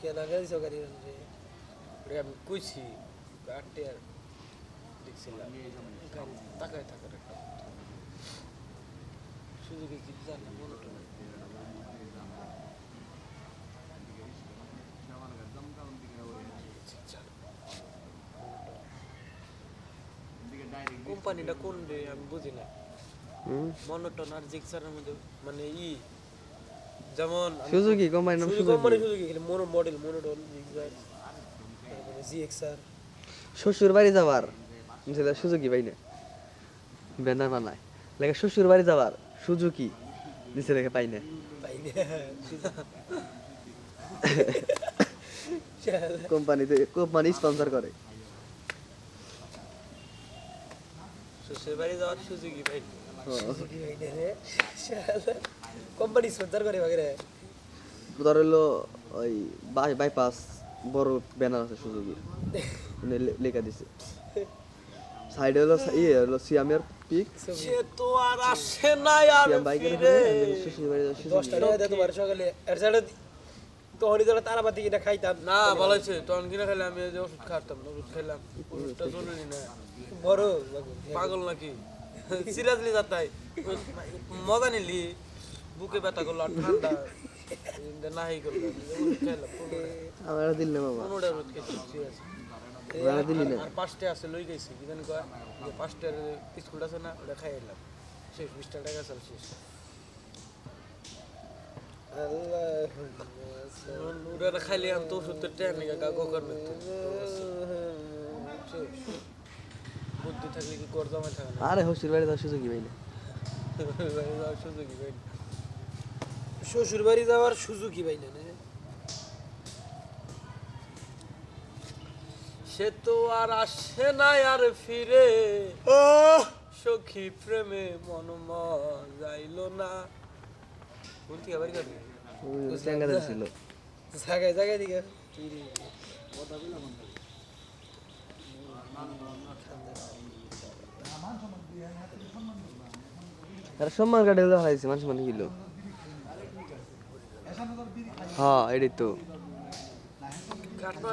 কে লাগা দিছো গাড়ি রে আমি কইছি গাড়ি আর দেখছিলাম তাকায় থাকার একটা সুযোগে জিপ জান না কোম্পানিটা কোন রে আমি বুঝি না মনোটন আর জিক্সারের মধ্যে মানে ই যেমন সুজুকি কোম্পানির নাম Suzuki Suzuki. Company Suzuki mono model monotone GXR শ্বশুর বাড়ি যাবার সেটা সুজুকি পাই না। ব্যানার বানায়। লেখা শ্বশুর বাড়ি যাবার সুজুকি নিচে রেখে পাই না। কোম্পানিতে কোম্পানি স্পন্সর করে। শ্বশুর বাড়ি যাওয়ার সুযোগই পাই সুজুকি না রে। কোম্পানি স্পন্সর করে বাগরে। ধর হলো ওই বাই বাইপাস বড় ব্যানার আছে সুজুকি। মানে লেখা দিছে। সাইডে হলো ইয়ে হলো সিয়ামের পিক সে তো আর আসে না আর ফিরে। টাকা তোমার সকালে। এর সাইডে তারাবাতি কিনা খাইতাম। না ভালো হয়েছে। তখন কিনা খেলে আমি যে ওষুধ খাতাম না ওষুধ খেলাম ওষুধটা জরুরি না। বড়। পাগল নাকি? সিরিয়াসলি যাতাই। মজা নিলি। বুকে ব্যথা করল আর ঠান্ডা নাহি করল ওষুধ দিল না বাবা। পনেরোটা ওষুধ খেয়েছি বেড়া দিলি না? আর পাঁচটা আছে লই গেছি। কি জানি কয় পাঁচটার স্কুল আছে না ওটা খাই এলাম। শেষ বিশটা টাকা আছে শেষ। ওটা খাইলে আমি তো ওষুধের গা গো করবে বুদ্ধি থাকলে কি কর জমা থাকে না? আরে শ্বশুর বাড়ি যাওয়ার সুজুকি পাই না সুযোগই পাই না। শ্বশুর বাড়ি যাওয়ার সুযোগই পাই না। সে তো আর আসে না আর ফিরে। সখী প্রেমে মন যাইল না। কোন থেকে বাড়ি ছিল জায়গায় জায়গায় দিকে। তারা সম্মান কাটে হারাইছে মানুষ মানে কিলো হ্যাঁ এটাই তো।